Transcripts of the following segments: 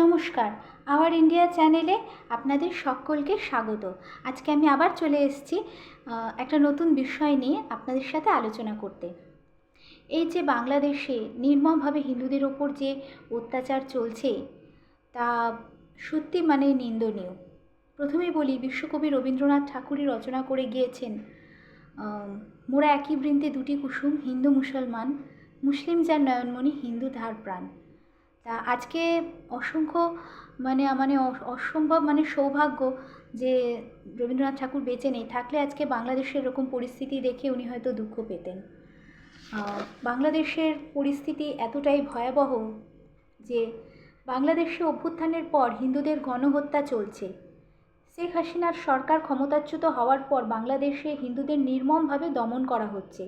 নমস্কার hour India চ্যানেলে আপনাদের সকলকে স্বাগত। আজকে আমি আবার চলে এসেছি একটা নতুন বিষয় নিয়ে আপনাদের সাথে আলোচনা করতে। এই যে বাংলাদেশে নির্মমভাবে হিন্দুদের ওপর যে অত্যাচার চলছে, তা সত্যি মানে নিন্দনীয়। প্রথমেই বলি, বিশ্বকবি রবীন্দ্রনাথ ঠাকুরই রচনা করে গিয়েছেন মোরা একই বৃন্তে দুটি কুসুম, হিন্দু মুসলমান, মুসলিম যার নয়নমণি, হিন্দু ধার প্রাণ তা আজকে অসংখ্য মানে মানে অসম্ভব মানে সৌভাগ্য যে রবীন্দ্রনাথ ঠাকুর বেঁচে নেই। থাকলে আজকে বাংলাদেশের এরকম পরিস্থিতি দেখে উনি হয়তো দুঃখ পেতেন। বাংলাদেশের পরিস্থিতি এতটাই ভয়াবহ যে বাংলাদেশে অভ্যুত্থানের পর হিন্দুদের গণহত্যা চলছে। শেখ হাসিনার সরকার ক্ষমতাচ্যুত হওয়ার পর বাংলাদেশে হিন্দুদের নির্মমভাবে দমন করা হচ্ছে।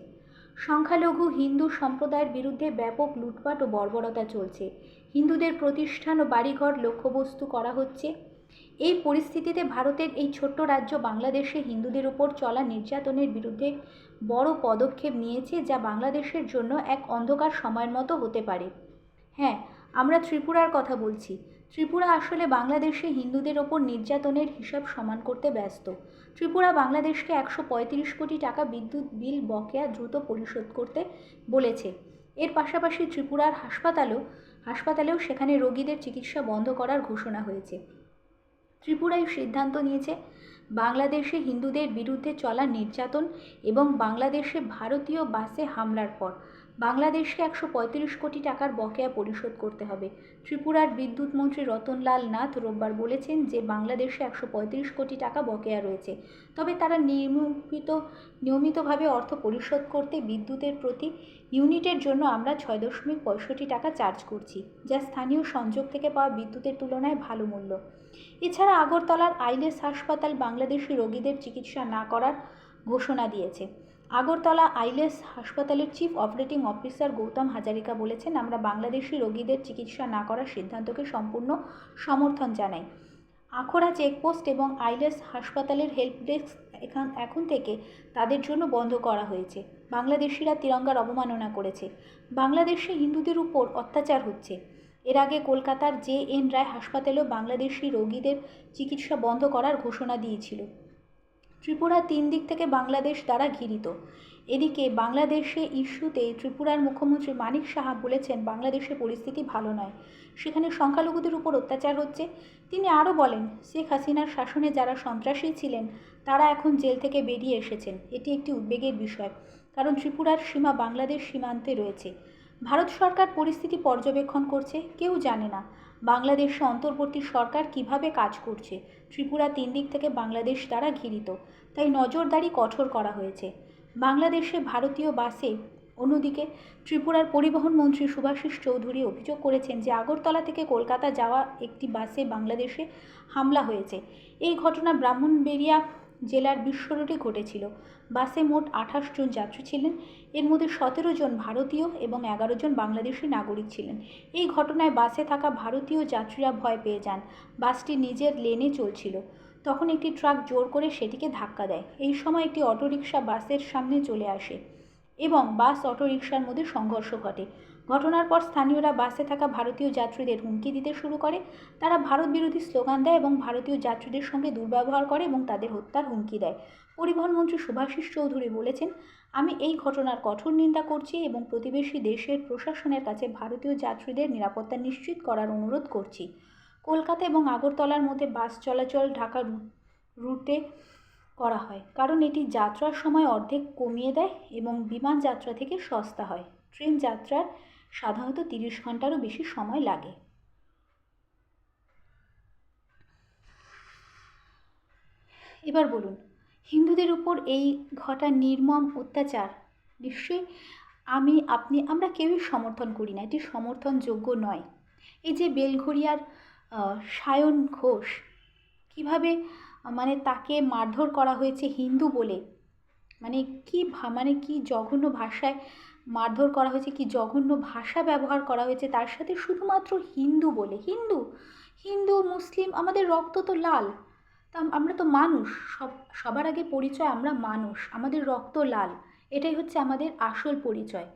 সংখ্যালঘু হিন্দু সম্প্রদায়ের বিরুদ্ধে ব্যাপক লুটপাট ও বর্বরতা চলছে। হিন্দুদের প্রতিষ্ঠান ও বাড়িঘর লক্ষ্যবস্তু করা হচ্ছে। এই পরিস্থিতিতে ভারতের এই ছোট্ট রাজ্য বাংলাদেশে হিন্দুদের উপর চলা নির্যাতনের বিরুদ্ধে বড় পদক্ষেপ নিয়েছে যা বাংলাদেশের জন্য এক অন্ধকার সময়ের মতো হতে পারে। হ্যাঁ আমরা ত্রিপুরার কথা বলছি। ত্রিপুরা আসলে বাংলাদেশে হিন্দুদের ওপর নির্যাতনের হিসাব সমান করতে ব্যস্ত। ত্রিপুরা বাংলাদেশকে একশো পঁয়ত্রিশ কোটি টাকা বিদ্যুৎ বিল বকেয়া দ্রুত পরিশোধ করতে বলেছে। এর পাশাপাশি ত্রিপুরার হাসপাতালও, হাসপাতালেও সেখানে রোগীদের চিকিৎসা বন্ধ করার ঘোষণা হয়েছে। ত্রিপুরা এই সিদ্ধান্ত নিয়েছে, বাংলাদেশে হিন্দুদের বিরুদ্ধে চলা নির্যাতন এবং বাংলাদেশে ভারতীয় বাসে হামলার পর। বাংলাদেশকে একশো পঁয়ত্রিশ কোটি টাকার বকেয়া পরিশোধ করতে হবে। ত্রিপুরার বিদ্যুৎ মন্ত্রী রতনলাল নাথ রোববার বলেছেন যে, বাংলাদেশে একশো পঁয়ত্রিশ কোটি টাকা বকেয়া রয়েছে। তবে তারা নিয়মিত, নিয়মিতভাবে অর্থ পরিশোধ করতে বিদ্যুতের প্রতি ইউনিটের জন্য আমরা ছয় দশমিক পঁয়ষট্টি টাকা চার্জ করছি, যা স্থানীয় সংযোগ থেকে পাওয়া বিদ্যুতের তুলনায় ভালো মূল্য। এছাড়া আগরতলার আইলেস হাসপাতাল বাংলাদেশি রোগীদের চিকিৎসা না করার ঘোষণা দিয়েছে। আগরতলা আইলেস হাসপাতালের chief operating officer Gautam Hazarika বলেছেন, আমরা বাংলাদেশি রোগীদের চিকিৎসা না করার সিদ্ধান্তকে সম্পূর্ণ সমর্থন জানাই। আখড়া চেকপোস্ট এবং আইলেস হাসপাতালের হেল্প ডেস্ক এখান, এখন থেকে তাদের জন্য বন্ধ করা হয়েছে। বাংলাদেশিরা তিরঙ্গার অবমাননা করেছে। বাংলাদেশে হিন্দুদের উপর অত্যাচার হচ্ছে। এর আগে কলকাতার জে এন রায় হাসপাতালেও বাংলাদেশি রোগীদের চিকিৎসা বন্ধ করার ঘোষণা দিয়েছিল। ত্রিপুরা তিন দিক থেকে বাংলাদেশ দ্বারা ঘিরিত। এদিকে বাংলাদেশে ইস্যুতে ত্রিপুরার মুখ্যমন্ত্রী মানিক সাহা বলেছেন, বাংলাদেশের পরিস্থিতি ভালো নয়। সেখানে সংখ্যালঘুদের উপর অত্যাচার হচ্ছে। তিনি আরও বলেন, শেখ হাসিনার শাসনে যারা সন্ত্রাসী ছিলেন, তারা এখন জেল থেকে বেরিয়ে এসেছেন। এটি একটি উদ্বেগের বিষয়, কারণ ত্রিপুরার সীমা বাংলাদেশ সীমান্তে রয়েছে। ভারত সরকার পরিস্থিতি পর্যবেক্ষণ করছে, কেউ জানে না। বাংলাদেশে অন্তর্বর্তী সরকার কীভাবে কাজ করছে? ত্রিপুরা তিন দিক থেকে বাংলাদেশ দ্বারা ঘিরিত। তাই নজরদারি কঠোর করা হয়েছে। বাংলাদেশে ভারতীয় বাসে অন্যদিকে ত্রিপুরার পরিবহন মন্ত্রী সুভাষিস চৌধুরী অভিযোগ করেছেন যে, আগরতলা থেকে কলকাতা যাওয়া একটি বাসে বাংলাদেশে হামলা হয়েছে। এই ঘটনা ব্রাহ্মণবেড়িয়া জেলার বিশ্ব রোডে ঘটেছিল। বাসে মোট আঠাশ জন যাত্রী ছিলেন। এর মধ্যে সতেরো জন ভারতীয় এবং এগারো জন বাংলাদেশি নাগরিক ছিলেন। এই ঘটনায় বাসে থাকা ভারতীয় যাত্রীরা ভয় পেয়ে যান। বাসটি নিজের লেনে চলছিল। তখন একটি ট্রাক জোর করে সেটিকে ধাক্কা দেয়। এই সময় একটি অটোরিকশা বাসের সামনে চলে আসে এবং বাস অটোরিকশার মধ্যে সংঘর্ষ ঘটে। ঘটনার পর স্থানীয়রা বাসে থাকা ভারতীয় যাত্রীদের হুমকি দিতে শুরু করে। তারা ভারত বিরোধী স্লোগান দেয় এবং ভারতীয় যাত্রীদের সঙ্গে দুর্ব্যবহার করে এবং তাদের হত্যার হুমকি দেয়। পরিবহন মন্ত্রী সুভাষিস চৌধুরী বলেছেন, আমি এই ঘটনার কঠোর নিন্দা করছি এবং প্রতিবেশী দেশের প্রশাসনের কাছে ভারতীয় যাত্রীদের নিরাপত্তা নিশ্চিত করার অনুরোধ করছি। কলকাতা এবং আগরতলার মধ্যে বাস চলাচল ঢাকা রুটে করা হয়, কারণ এটি যাত্রার সময় অর্ধেক কমিয়ে দেয় এবং বিমান যাত্রা থেকে সস্তা হয়। ট্রেন যাত্রার সাধারণত তিরিশ ঘন্টারও বেশি সময় লাগে। এবার বলুন, হিন্দুদের উপর এই ঘটা নির্মম অত্যাচার, নিশ্চয়ই আমি, আপনি, আমরা কেউই সমর্থন করি না, এটি সমর্থনযোগ্য নয়। এই যে বেলঘরিয়ার সায়ন ঘোষ, কীভাবে মানে তাকে মারধর করা হয়েছে হিন্দু বলে মানে কি মানে কি জঘন্য ভাষায় মারধর করা হয়েছে কি জঘন্য ভাষা ব্যবহার করা হয়েছে তার সাথে শুধুমাত্র হিন্দু বলে। হিন্দু? হিন্দু, মুসলিম, আমাদের রক্ত তো লাল। তা আমরা তো মানুষ। সব সবার আগে পরিচয় আমরা মানুষ। আমাদের রক্ত লাল। এটাই হচ্ছে আমাদের আসল পরিচয়।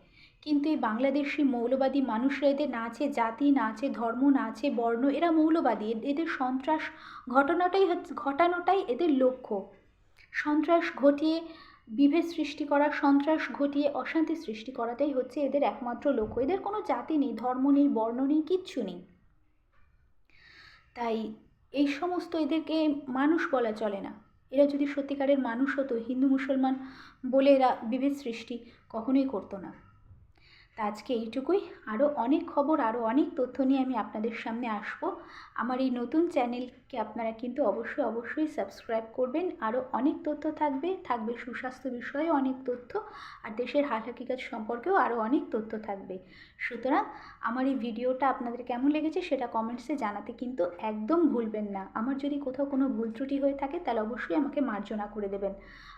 কিন্তু এই বাংলাদেশি মৌলবাদী মানুষরা এদের না আছে জাতি, না আছে ধর্ম, না আছে বর্ণ, এরা মৌলবাদী। এদের সন্ত্রাস ঘটনাটাই হচ্ছে ঘটানোটাই এদের লক্ষ্য। সন্ত্রাস ঘটিয়ে বিভেদ সৃষ্টি করা, সন্ত্রাস ঘটিয়ে অশান্তি সৃষ্টি করাটাই হচ্ছে এদের একমাত্র লক্ষ্য। এদের কোনো জাতি নেই, ধর্ম নেই, বর্ণ নেই, কিচ্ছু নেই। তাই এই সমস্ত এদেরকে মানুষ বলা চলে না। এরা যদি সত্যিকারের মানুষ হতো, হিন্দু, মুসলমান বলে এরা বিভেদ সৃষ্টি কখনোই করতো না। তা আজকে এইটুকুই। আরও অনেক খবর, আরও অনেক তথ্য নিয়ে আমি আপনাদের সামনে আসব। আমার এই নতুন চ্যানেলকে আপনারা কিন্তু অবশ্যই অবশ্যই সাবস্ক্রাইব করবেন। আরও অনেক তথ্য থাকবে। থাকবে সুস্বাস্থ্য বিষয়ে অনেক তথ্য আর দেশের হাল হাকিকাত সম্পর্কেও আরও অনেক তথ্য থাকবে। সুতরাং আমার এই ভিডিওটা আপনাদের কেমন লেগেছে সেটা কমেন্টসে জানাতে কিন্তু একদম ভুলবেন না। আমার যদি কোথাও কোনো ভুল ত্রুটি হয়ে থাকে তাহলে অবশ্যই আমাকে মার্জনা করে দেবেন।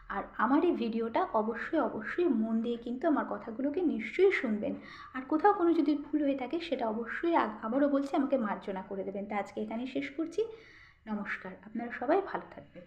আর আমার এই ভিডিওটা অবশ্যই অবশ্যই মন দিয়ে কিন্তু আমার কথাগুলোকে নিশ্চয়ই শুনবেন। আর কোথাও কোনো যদি ভুল হয়ে থাকে সেটা অবশ্যই আবারও বলছি আমাকে মার্জনা করে দেবেন। তা আজকে এখানেই শেষ করছি। নমস্কার। আপনারা সবাই ভালো থাকবেন।